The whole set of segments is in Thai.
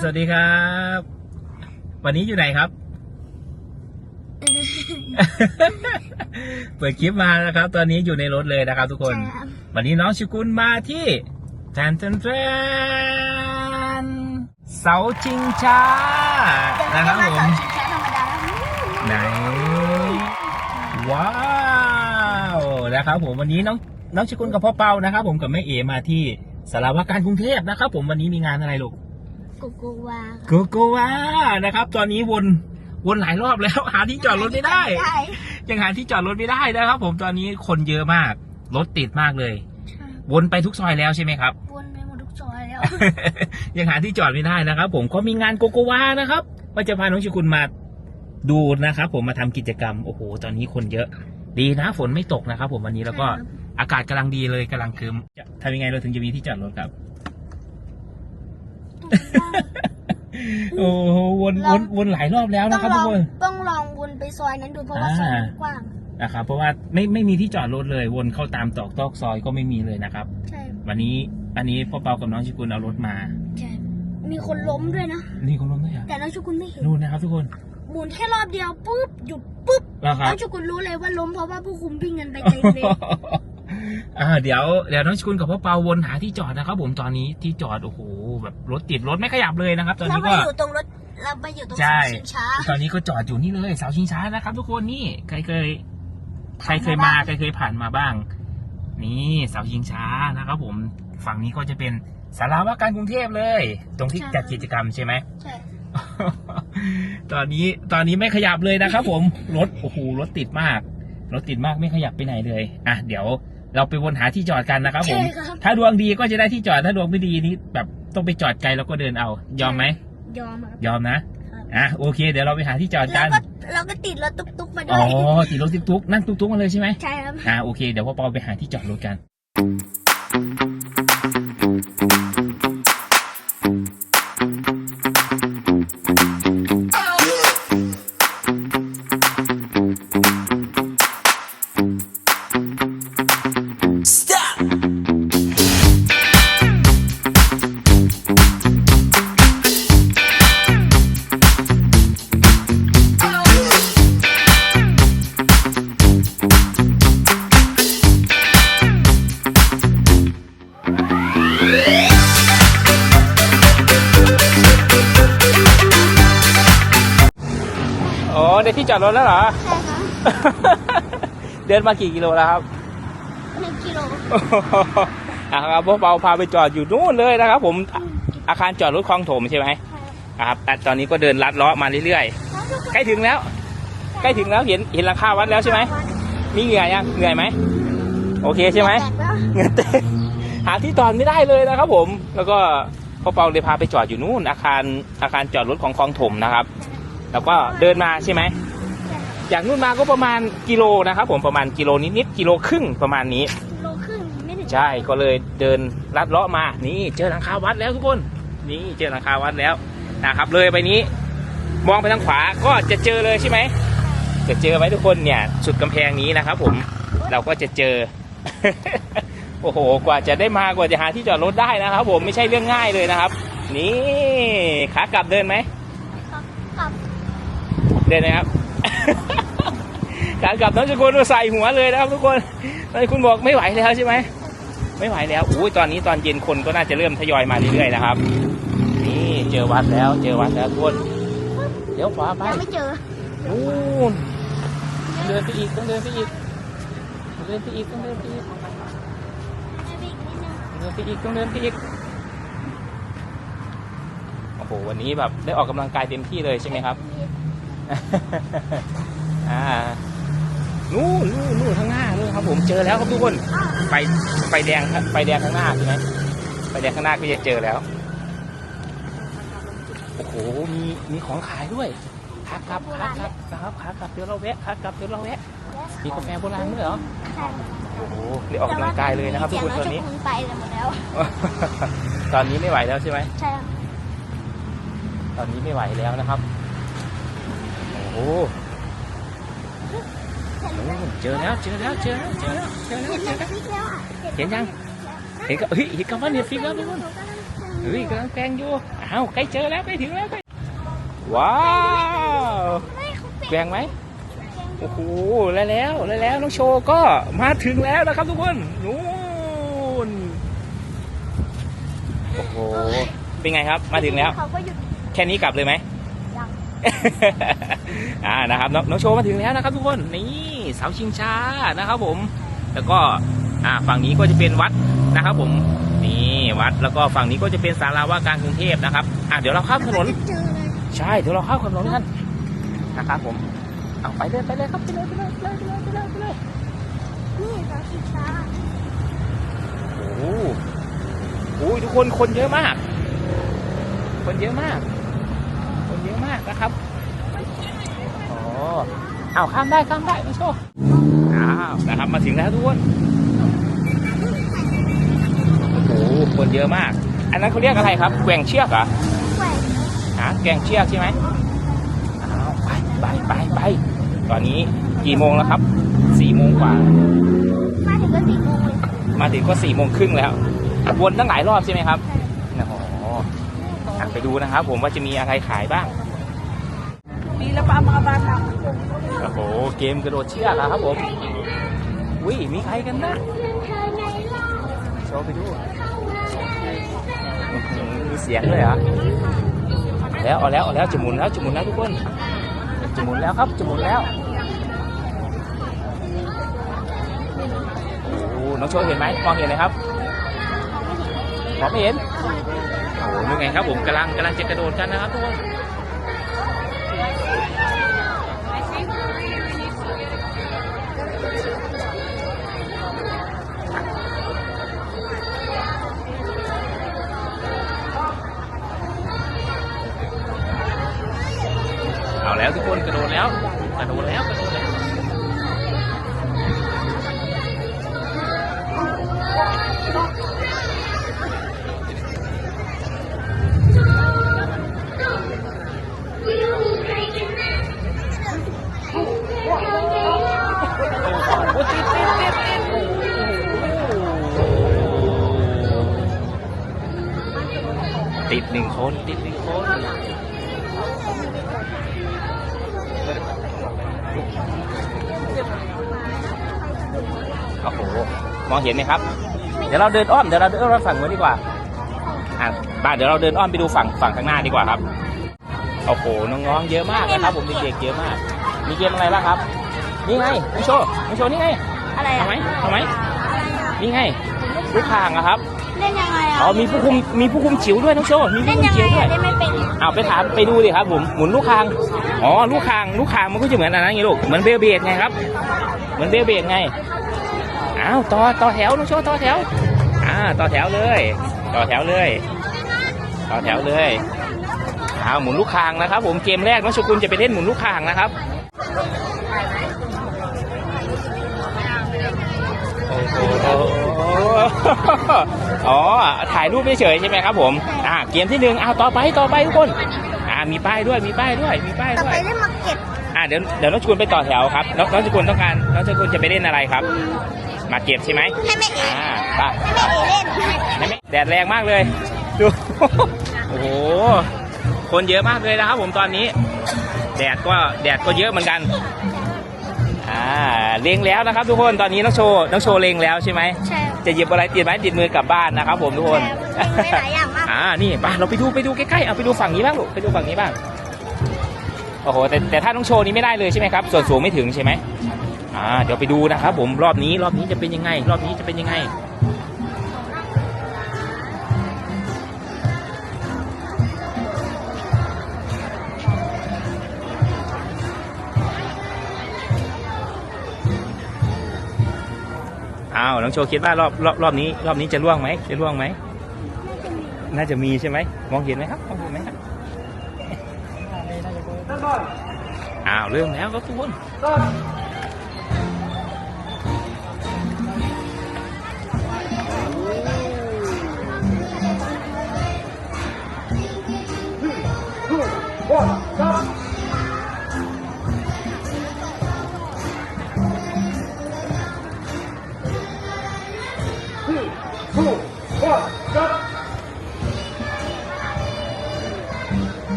สวัสดีครับ วันนี้อยู่ไหนครับ เปิดคลิปมานะครับ ตอนนี้อยู่ในรถเลยนะครับ ทุกคนใช่ครับวันนี้น้องชิกุลมาที่แทนแทนแทนเสาชิงช้าแต่นะคไม่รับได้ผมมาสอนชิงช้าธรรมดานะไหนว้าวนะครับผมวันนี้น้องน้องชิกุลกับพ่อเปานะครับ ผมกับแม่เอมาที่สารวาการกรุงเทพนะครับ ผมวันนี้มีงานอะไรลูก กูกูวาโกโกวานะครับ ตอนนี้วนวนหลายรอบแล้ว หาที่จอดรถไม่ได้ได้ ยังหาที่จอดรถไม่ได้นะครับ ผมตอนนี้คนเยอะมาก รถติดมากเลยใช่วนไปทุกซอยแล้วใช่ไหมครับวนไปหมดทุกซอยแล้ว ยังหาที่จอดไม่ได้นะครับ ผมก็มีงานโกโกวานะครับว่าจะพาน้องชิคุณมาดูนะครับ ผมมาทำกิจกรรมโอ้โห ตอนนี้คนเยอะ ดีนะฝนไม่ตกนะครับ ผมวันนี้แล้วก็อากาศกำลังดีเลยกำลังคืมจะทำยังไงเราถึงจะมีที่จอดรถครับ โอ้โหวนวนวนหลายรอบแล้วต้นะองครับลทุอกงคน ต้องลองวนไปซอยนั้นดูเพราะว่าซอยมันกว้าง นะครับเพราะว่าไม่ไม่มีที่จอดรถเลย วนเข้าตามตอกตอกซอยก็ไม่มีเลยนะครับ ใช่ วันนี้อันนี้พ่อเปากับน้องชิกุลเอารถมา ใช่ มีคนล้มด้วยนะ นี่คุณล้มด้วยเหรอแต่น้องชุกุลไม่เห็นนู่นนะครับ ทุกคนหมุนแค่รอบเดียวปุ๊บหยุดปุ๊บนะครัน้บ องชุกุลรู้เลยว่าล้มเพราะว่าผู้คุมวิ่งกันไปเต็มเลย อ่าเดี๋ยวเดี๋ยวน้องชิกุลกับพ่อเปาวนหาที่จอดนะครับ ผมตอนนี้ที่จอดโอ้โห แบบรถติดรถไม่ขยับเลยนะครับ ตอนเรานี้ไปก็ อยู่ตรงรถเราไปอยู่ตรงใช่ ชิงช้า ตอนนี้ก็จอดอยู่นี่เลยเสาชิงช้านะครับทุกคนนี่ใครเคย ใครเคยมาใครเคยผ่านมาบ้าง นี่เสาชิงช้านะครับ ผมฝั่งนี้ก็จะเป็นสาราว่าการกรุงเทพเลย ตรงที่จัดกิจกรรมใช่ไหม ใช่ ตอนนี้ตอนนี้ไม่ขยับเลยนะครับผม รถโอ้โหรถติดมาก รถติดมากไม่ขยับไปไหนเลยอะเดี๋ยวเราไปวนหาที่จอดกันนะครับผม ใช่ครับ ถ้าดวงดีก็จะได้ที่จอดถ้าดวงไม่ดีนี่แบบ ต้องไปจอดไกลแล้วก็เดินเอา ยอมไหม ยอมครับ ยอมนะอะโอเค เดี๋ยวเราไปหาที่จอดเรากันก็เราก็ติดรถตุ๊กๆมาด้อ๋วอยติดรถตุ๊กๆนั่งตุ๊กๆมาเลยใช่ไหม ใช่ครับ อะโอเค เดี๋ยวพ่อปอไปหาที่จอดรถกัน เดินมากี่กิโลแล้วครับหนึ่งกิโลอะครับพวกเราพาไปจอดอยู่นู่นเลยนะครับ ผมอาคารจอดรถคลองถมใช่ไหมครับแต่ตอนนี้ก็เดินลัดเลาะมาเรื่อยๆ ใกล้ถึงแล้ว ใกล้ถึงแล้วเห็นเห็นหลังคาวัดแล้วใช่ไหมมีเหงื่อยังเหนื่อยไหมโอเคใช่ไหมแตกแล้วเหงื่อเต็มหาที่จอดไม่ได้เลยนะครับ ผม แล้วก็พ่อเปาเลยพาไปจอดอยู่นู่นอาคารอาคารจอดรถของคลองถมนะครับ แล้วก็เดินมาใช่ไหม จากนู่นมาก็ประมาณกิโลนะครับ ผมประมาณกิโลนิดๆกิโลครึ่งประมาณนี้กิโลครึ่งไม่ถึงใช่ก็เลยเดินลัดเลาะมานี่เจอหลังคาวัดแล้วทุกคน นี่เจอหลังคาวัดแล้วนะครับ เลยไปนี้ มองไปทางขวาก็จะเจอเลยใช่ไหมจะเจอไหมทุกคนเนี่ยสุดกำแพงนี้นะครับ ผมเราก็จะเจอ โอ้โห กว่าจะได้มากว่าจะหาที่จอดรถได้นะครับ ผมไม่ใช่เรื่องง่ายเลยนะครับ นี่ขากลับเดินไหมกับเดินนะครับ การกลับน้องจะโกนใส่หัวเลยนะครับทุกคนตอนนี้คุณบอกไม่ไหวแล้วใช่ไหมไม่ไหวแล้วอุ้ยตอนนี้ตอนเย็นคนก็น่าจะเริ่มทยอยมาเรื่อยๆนะครับ นี่เจอวัดแล้ว เจอวัดแล้วทุกคนเดี๋ยวขวาไปยังไม่เจอนู่นเดินไปอีกต้องเดินไปอีกเดินไปอีกต้องเดินไปอีกเดินไปอีกต้องเดินไปอีกโอ้โหวันนี้แบบได้ออกกำลังกายเต็มที่เลยใช่ไหมครับ อ่า นู่นนู่นนู่นข้างหน้านู่นครับผมเจอแล้วครับทุกคนไฟไฟแดงครับไฟแดงข้างหน้าใช่ไหมไฟแดงข้างหน้าก็จะเจอแล้วโอ้โหมีมีของขายด้วยขากลับขากลับนะครับขากลับเดี๋ยวเราแวะขากลับเดี๋ยวเราแวะมีกาแฟโบราณด้วยเหรอใช่โอ้โหได้ออกกำลังกายเลยนะครับทุกคนตอนนี้เสียงรถจะคุณไปกันหมดแล้ว ตอนนี้ไม่ไหวแล้วใช่ไหมใช่ครับตอนนี้ไม่ไหวแล้วนะครับโอ้โห เจอแล้วเจอแล้วเจอแล้วเจอแล้วเจอแล้วเห็นเจอแล้วเห็นยังเห็นก็เฮ้ยเห็นคำว่าเน็ตฟิกแล้วทุกคนเฮ้ยกำลังแปลงอยู่อ้าวใกล้เจอแล้วใกล้ถึงแล้วใกล้ว้าวแปลงไหมโอ้โหแล้วแล้วแล้วแล้วน้องโชก็มาถึงแล้วนะครับทุกคนนู่นโอ้โหเป็นไงครับมาถึงแล้วแค่นี้กลับเลยไหม อ่านะครับน้องน้องโชว์มาถึงแล้วนะครับทุกคนนี่เสาชิงช้านะครับผม แล้วก็อ่าฝั่งนี้ก็จะเป็นวัดนะครับ ผมนี่วัดแล้วก็ฝั่งนี้ก็จะเป็นศาลาว่าการกรุงเทพนะครับอ่าเดี๋ยวเราข้ามถนนใช่เดี๋ยวเราข้ามถนนกันนะครับผมเอาไปเลยไปเลยครับไปเลยไปเลยไปเลยไปเลยไปเลยไปเลยนี่เขาชิดช้าโอ้โหทุกคนคนเยอะมาก คนเยอะมาก อะมากนะครับอ๋อเอาข้ามได้ข้ามได้น้องโชว์อ้าวนะครับมาถึงแล้วทุกคนโอ้โหคนเยอะมาก อันนั้นเขาเรียกอะไรครับแกว่งเชือกเหรอแหวนฮะแกว่งเชือกใช่ไหมอ้าวไปไปไปไปตอนนี้กี่โมงแล้วครับสี่โมงกว่า มาถึงก็สี่โมงเลยมาถึงก็สี่โมงครึ่งแล้ววนตั้งหลายรอบใช่ไหมครับโอ้โหอะไปดูนะครับ ผมว่าจะมีอะไรขายบ้าง Bila pa ang mga bata? โอ้โห เกมกระโดดเชือกอะครับผมวิมีใครกันนะโชว์ไปดูอื้อหือมีเสียงด้วยเหรอแล้วเอาแล้วเอาแล้วจะหมุนแล้วจะหมุนแล้วทุกคนจะหมุนแล้วครับจะหมุนแล้วโอ้โหน้องโชว์เห็นไหมมองเห็นไหมครับมองไม่เห็นโอ้โหนี่ไงครับผมกำลังกำลังจะกระโดดกันนะครับทุกคน แล้วทุกคนกระโดดแล้ว เห็นไหมครับ เดี๋ยวเราเดินอ้อมเดี๋ยวเราเดินอ้อมฝั่งนู้นดีกว่าอะบ้านเดี๋ยวเราเดินอ้อมไปดูฝั่งฝั่งข้างหน้าดีกว่าครับโอ้โหน้องๆเยอะมากนะครับ ผมเด็กๆเยอะมาก มีเกมอะไรบ้างครับ นี่ไงน้องโชว์น้องโชว์นี่ไงอะไรเอาอะไหมเอาไหมอะไรอะนี่ไงลูกคางอะครับเล่นยังไงอะอ๋อมีผู้คุมมีผู้คุมจิ๋วด้วยน้องโชว์มีเล่ผู้นคุมยังไงจิ๋วด้วอะยเล่นไม่เป็นเอาไปถามไปดูดิครับผมหมุนลูกคางอ๋อลูกคางลูกคางมันก็จะเหมือนอันนั้นไงลูกเหมือนเบลเบดไงครับ เหมือนเบลเบดไง อ้าวต่อต่อแถวน้องโชว์ต่อแถวอ่าต่อแถวเลย ต่อแถวเลย ต่อแถวเลยอ้าวหมุนลูกคางนะครับ ผมเกมแรกน้องชกุลจะไปเล่นหมุนลูกคางนะครับโอ้โหอ๋อ ถ่ายรูปเฉยๆใช่ไหมครับผม อ่า เกมที่หนึ่งอ้าวต่อไป ต่อไปทุกคน อ่า มีป้ายด้วย มีป้ายด้วย มีป้ายต่อด้วไปยเล่นมาเก็บ อ่า เดี๋ยว เดี๋ยวน้องชกุลไปต่อแถวครับ น้องน้องชกุลต้องการ น้องชกุลจะไปเล่นอะไรครับ มาเก็บใช่ไหมให้แม่เอ๋อ่าไปให้แม่เอ๋เล่นเห็นไหมแดดแรงมากเลย ดู โอ้โห คนเยอะมากเลยนะครับผมตอนนี้ แดดก็แดดก็เยอะเหมือนกัน อ่า เล็งแล้วนะครับ ทุกคน ตอนนี้น้องโชว์น้องโชว์เล็งแล้วใช่ไหม ใช่จะหยิบอะไรติดไม้ติดมือกลับบ้านนะครับ ผมทุกคนแต่เล่นไว้หลายอย่างมากอ่า นี่ไปเราไปดูไปดูใกล้ๆ เอาไปดูฝั่งนี้บ้างลูก ไปดูฝั่งนี้บ้าง โอ้โห แต่แต่ถ้าน้องโชว์นี้ไม่ได้เลยใช่ไหมครับ ส่วนสูงไม่ถึงใช่ไหม อ่าเดี๋ยวไปดูนะครับผมรอบนี้รอบนี้จะเป็นยังไง รอบนี้จะเป็นยังไงอ้าวน้องโชว์คิดว่ารอบรอบรอบนี้ รอบนี้จะล่วงไหมจะล่วงไหมน่าจะมีใช่ไหมมองเห็นไหมครับมองเห็นไหมครับอ้าวเริ่มแล้วครับทุกคน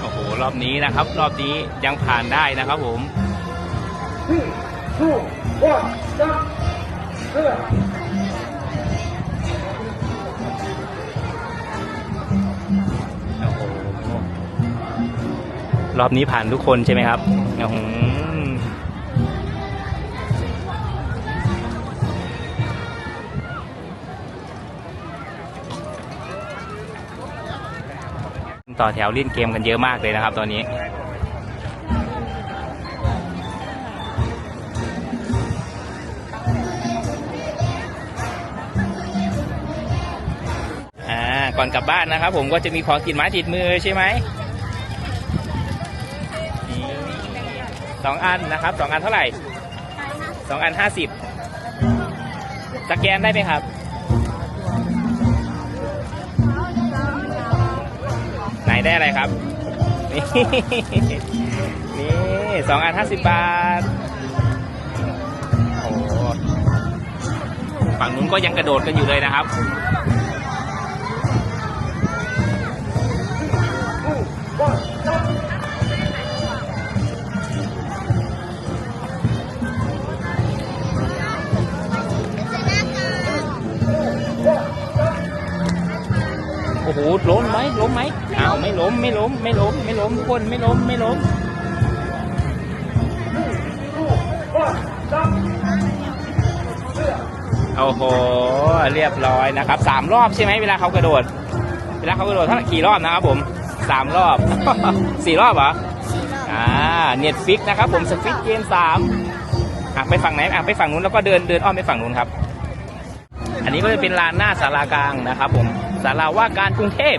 โอ้โห รอบนี้นะครับ รอบนี้ยังผ่านได้นะครับผมโอ้โห รอบนี้ผ่านทุกคนใช่ไหมครับอ้อห ต่อแถวเล่นเกมกันเยอะมากเลยนะครับ ตอนนี้ อ่า ก่อนกลับบ้านนะครับ ผมก็จะมีของติดไม้ติดมือใช่ไหมสองอันนะครับสองอันเท่าไหร่สองอันห้าสิบสแกนได้ไหมครับ ไหนได้อะไรครับ นี่นี่สองอันห้าสิบบาท โอ้โหฝั่งนู้นก็ยังกระโดดกันอยู่เลยนะครับ โอ้โหล้มไหมล้มไหมอ้าวไม่ล้มไม่ล้มไม่ล้มไม่ล้มทุกคนไม่ล้มไม่ล้มโอ้โหเรียบร้อยนะครับสามรอบใช่ไหมเวลาเขากระโดด เวลาเขากระโดดเท่าไหร่กี่รอบนะครับผมสามรอบสี่รอบเหรออ่าเน็ตฟิกนะครับผมสฟิกเกมสามอะไปฝั่งไหนอะไปฝั่งนู้นแล้วก็เดินเดินอ้อมไปฝั่งนู้นครับ อันนี้ก็จะเป็นลานหน้าศาลากลางนะครับผม ศาลาว่าการกรุงเทพ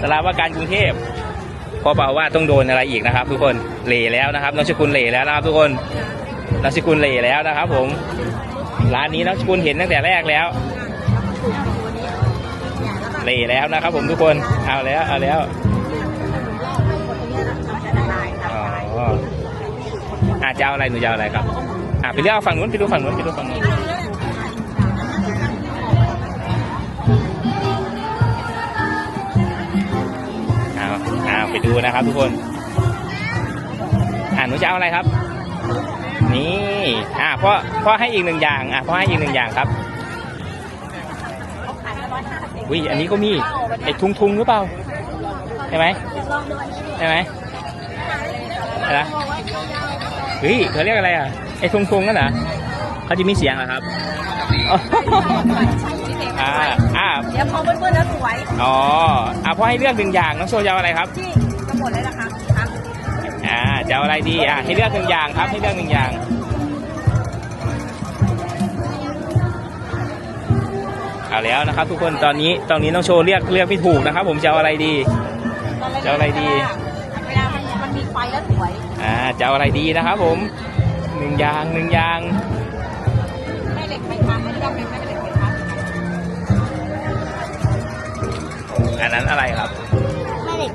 ศาลาว่าการกรุงเทพพอเปล่าว่าต้องโดนอะไรอีกนะครับ ทุกคนเหล่แล้วนะครับน้องชกุลเหล่แล้วนะครับทุกคนน้องชกุลเหล่แล้วนะครับ ผม ร้านนี้น้องชกุลเห็นตั้งแต่แรกแล้วเหล่แล้วนะครับ ผมทุกคนเอาแล้วเอาแล้วอาจะเอาอะไรหนูจะเอาอะไรครับอะไปเลือกฝั่งนู้นไปดูฝั่งนู้นไปดูฝั่งนู้น ดูนะครับทุกคนอ่าหนูจะเอาอะไรครับ นี่อ่าพ่อพ่อให้อีกหนึ่งอย่างอ่าพ่อให้อีกหนึ่งอย่างครับอุ้ยอันนี้ก็มีไอ้ทุงทุงๆหรือเปล่าใช่ไหมใช่ไหมอะไรนะเฮ้ยเขาเรียกอะไรอะไอ้ทุงทุงๆนั่นเหรอเขาจะมีเสียงเหรอครับอ๋ออ่าอ่าเดี๋ยวพอเพื่อนๆแล้วสวยอ๋ออะพ่อให้เลือกหนึ่งอย่างน้องโชว์จะเอาอะไรครับที่จะ หมดเลยนะคะครับอ่าจะเอาอะไรดีอะให้เลือกหนึ่งอย่างครับให้เลือกหนึ่งอย่างเอาแล้วนะครับ ทุกคนตอนนี้ตอนนี้น้องโชว์เลือกเลือกไม่ถูกนะครับ ผมจะเอาอะไรดีจะเอาอะไรดีเวลามันมันมีไฟแล้วสวยอ่าจะเอาอะไรดีนะครับ ผมหนึ่งอย่างหนึ่งอย่างแม่เหล็กไฟฟ้าไม่ต้องเป็นแม่เหล็กไฟฟ้าอันนั้นอะไรครับแม่เหล็ก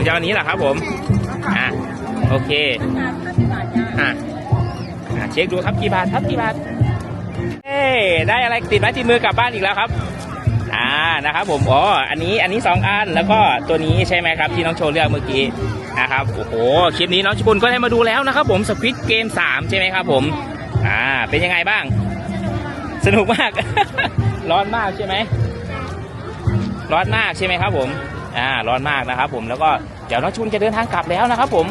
หนูจะเอาอันนี้เหรอครับ ผมอ่าโอเคอะอะเช็คดูครับกี่บาทครับกี่บาทเอ้ได้อะไรติดไม้ติดมือกลับบ้านอีกแล้วครับ อ่านะครับ ผมอ๋ออันนี้อันนี้สองอันแล้วก็ตัวนี้ใช่ไหมครับ ที่น้องโชว์เลือกเมื่อกี้นะครับโอ้โหคลิปนี้น้องชกุลก็ได้มาดูแล้วนะครับ ผมสควิตเกมสามใช่ไหมครับ ผม อ่า เป็นยังไงบ้าง สนุกมาก ร้อนมากใช่ไหมร้อนมากใช่ไหมครับ ผม อ่าร้อนมากนะครับ ผมแล้วก็เดี๋ยวน้องชุนจะเดินทางกลับแล้วนะครับ ผม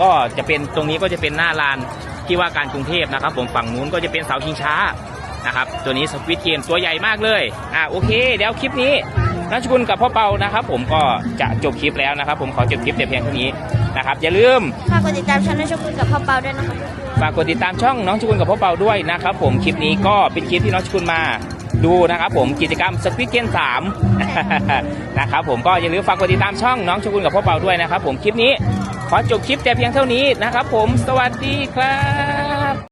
ก็จะเป็นตรงนี้ก็จะเป็นหน้าลานที่ว่าการกรุงเทพนะครับ ผมฝั่งนู้นก็จะเป็นเสาชิงช้านะครับ ตัวนี้สควิตเกมตัวใหญ่มากเลยอ่าโอเคเดี๋ยวคลิปนี้น้องชุนกับพ่อเปานะครับ ผมก็จะจบคลิปแล้วนะครับ ผมขอจบคลิปแต่เพียงเท่านี้นะครับอย่าลืมฝากกดติดตามช่องน้องชกุลกับพ่อเปาด้วยนะคะฝากกดติดตามช่องน้องชกุลกับพ่อเปาด้วยนะครับ ผมคลิปนี้ก็เป็นคลิปที่น้องชกุลมา ดูนะครับผมกิจกรรมสควิตเกนสามนะครับผมก็อย่าลืมฝากกดติดตามช่องน้องชกุลกับพ่อเปาด้วยนะครับผมคลิปนี้ ขอจบคลิปแต่เพียงเท่านี้นะครับผมสวัสดีครับ